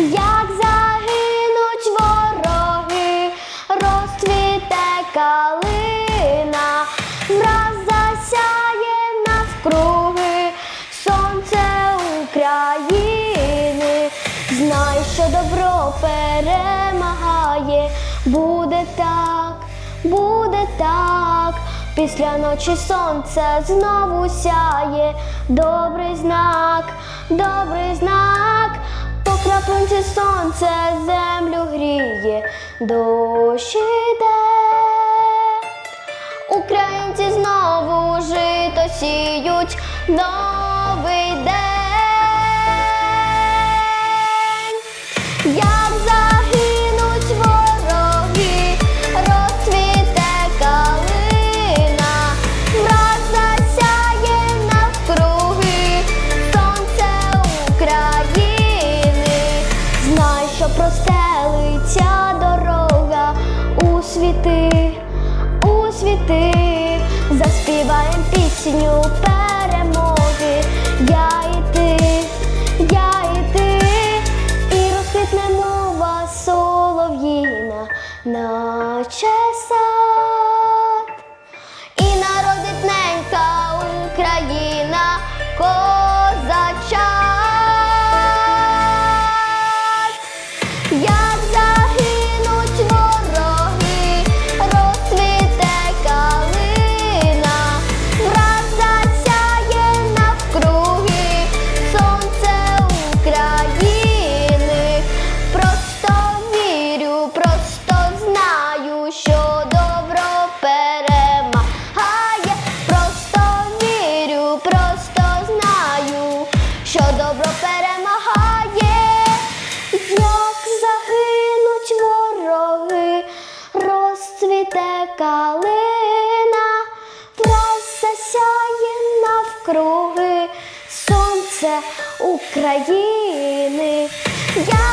як загинуть вороги, розцвіте калина, враз засяє навкруги сонце України. Знай, що добро перемагає, буде так, буде так. Після ночі сонце знову сяє, добрий знак, добрий знак, краплинці сонце землю гріє, дощ іде. Українці знову жито сіють новий день. Простелиться дорога у світи, у світи, заспіваєм пісню перемоги. Я і ти, я і ти, і розквітне мова солов'їна, наче калина, враз сяє навкруги сонце України, загинуть